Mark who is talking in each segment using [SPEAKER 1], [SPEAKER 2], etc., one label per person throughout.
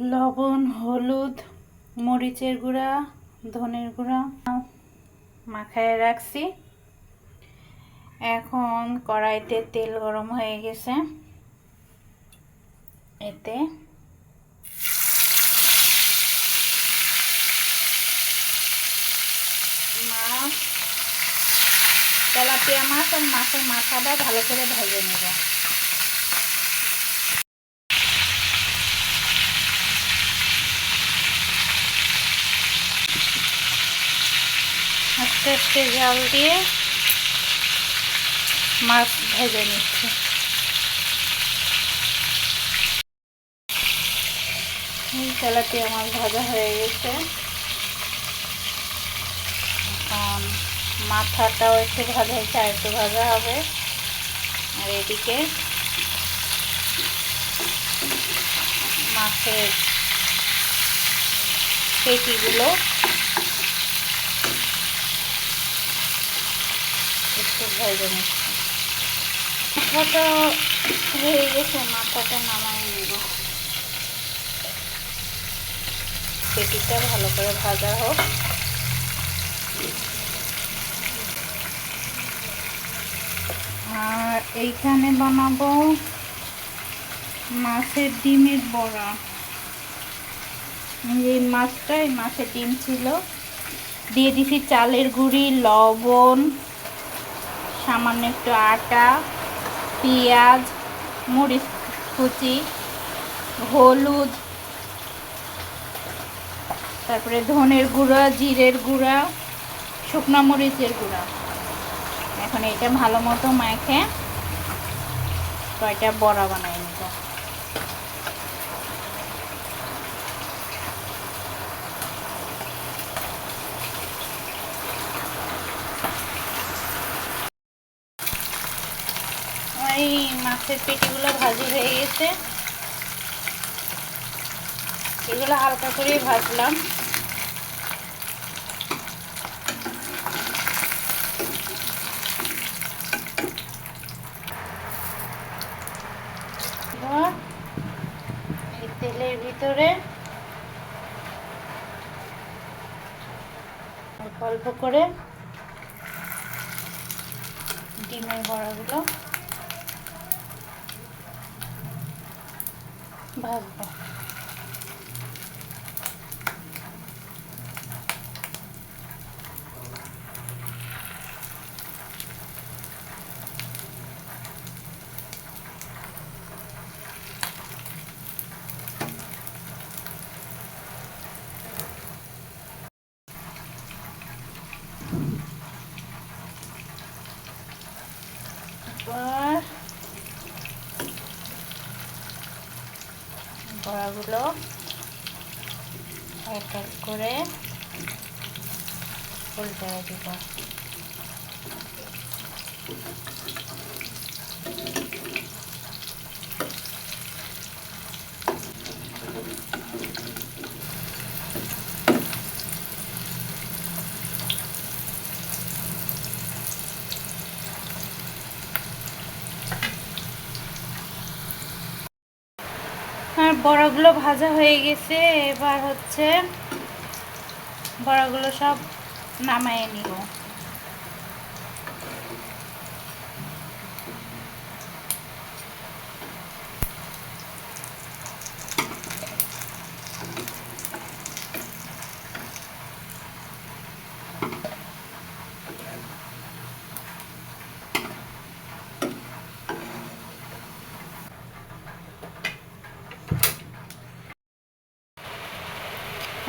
[SPEAKER 1] লবণ, হলুদ, মরিচের গুঁড়া, ধনের গুঁড়া মাখায় রাখছি। এখন কড়াইতে তেল গরম হয়ে গেছে। এতে মাছ, তেলাপিয়া মাছ আর মাছের মাথাটা ভালো করে ভেজে নেব। আস্তে জাল দিয়ে মাছ ভেজে নিচ্ছি। তেলাপিয়া মাছ ভাজা হয়ে গেছে। মাথাটাও একটু ভাজা হয়েছে, আর একটু ভাজা হবে। আর এদিকে মাছের পেটিগুলো একটু মাথাটা নামাই নেব পেটিটা ভালো করে ভাজা হোক আর এইখানে বানাবো মাছের ডিমের বড়া। এই মাছটা এই মাছের ডিম ছিল। দিয়ে দিছি চালের গুঁড়ি, লবণ সামান্য একটু আটা, পেঁয়াজ, মরিচ কুচি, হলুদ, তারপরে ধনের গুঁড়া, জিরের গুঁড়া, শুকনো মরিচের গুঁড়া। এখন এটা ভালো মতো মাখে, কয়টা বড়া বানাই নিব এই মাছের পেটিগুলো ভাজি হয়ে গেছে। এগুলো হালকা করে ভাজলাম। তেলের ভিতরে অল্প করে ডিমের বড়াগুলো ভাজবো এবার বড়াগুলো এক এক করে উল্টে দিব। আর বড়াগুলো ভাজা হয়ে গেছে এবার হচ্ছে বড়াগুলো সব নামায় নিব।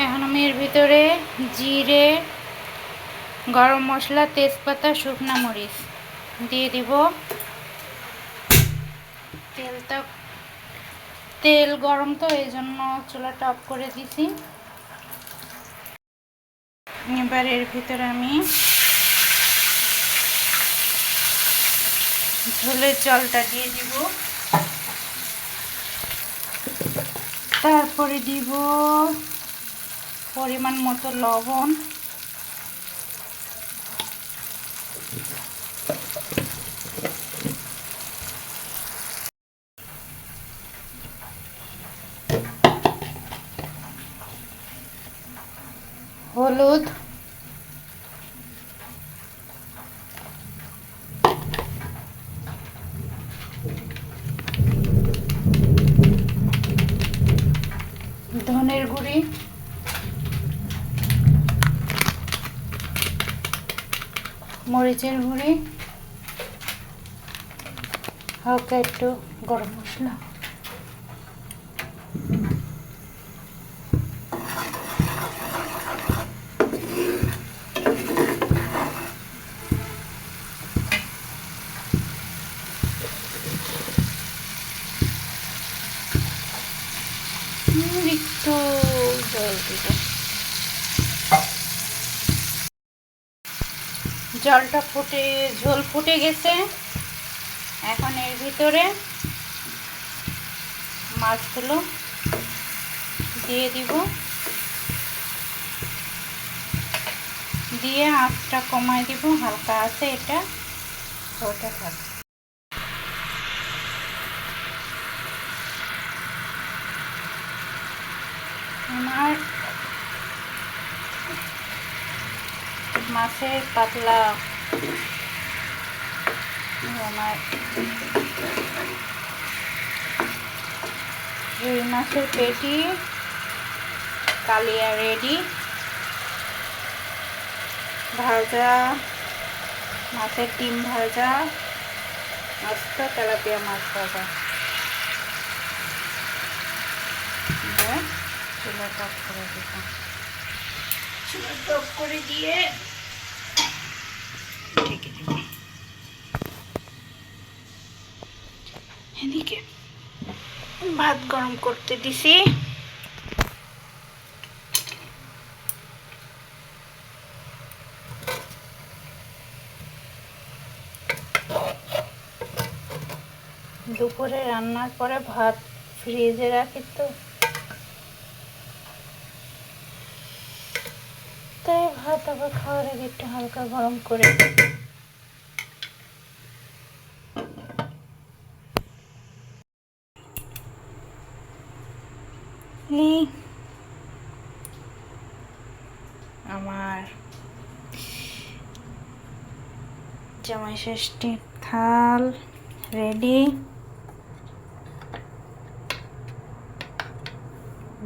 [SPEAKER 1] এখন আমি এর ভিতরে জিরে, গরম মশলা, তেজপাতা, শুকনো মরিচ দিয়ে দিব। তেলটা, তেল গরম তো, এই জন্য চুলাটা অফ করে দিছি। এবার এর ভিতরে আমি ঝোলের জলটা দিয়ে দিব। তারপরে দিব পরিমাণ মতো লবণ। হলুদ। ধনের গুঁড়ি। মরিচের গুঁড়ি হালকা একটু গরম মশলা। একটু জল দিব। জলটা ফুটে, ঝোল ফুটে গেছে। এখন এর ভিতরে মাছগুলো দিয়ে দিব। দিয়ে আঁচটা কমাই দিব, হালকা আছে এটা। ওটা থাকবে আমার মাছের পাতলা। রুই মাছের পেটি। কালিয়া রেডি। ভাজা। মাছের ডিম ভাজা। মস্ত তেলাপিয়া মাছ ভাজা। চুলা টপ করে দিতাম চুলা টপ করে দিয়ে ঢেকে দেব এদিকে ভাত গরম করতে দিছি। দুপুরে রান্নার পরে ভাত ফ্রিজে রাখি তো। তাই ভাত আবার খাওয়ার আগে একটু হালকা গরম করে আমার জামাই ষষ্ঠীর থাল রেডি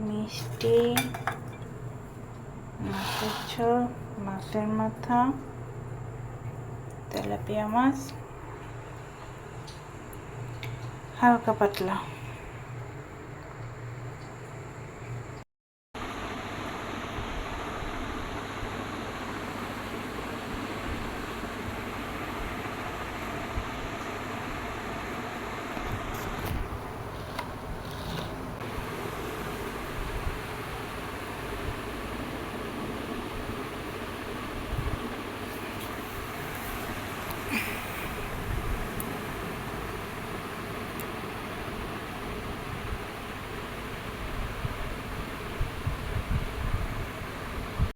[SPEAKER 1] মিষ্টি মাছের ঝোল মাছের মাথা তেলাপিয়া মাছ হালকা পাতলা।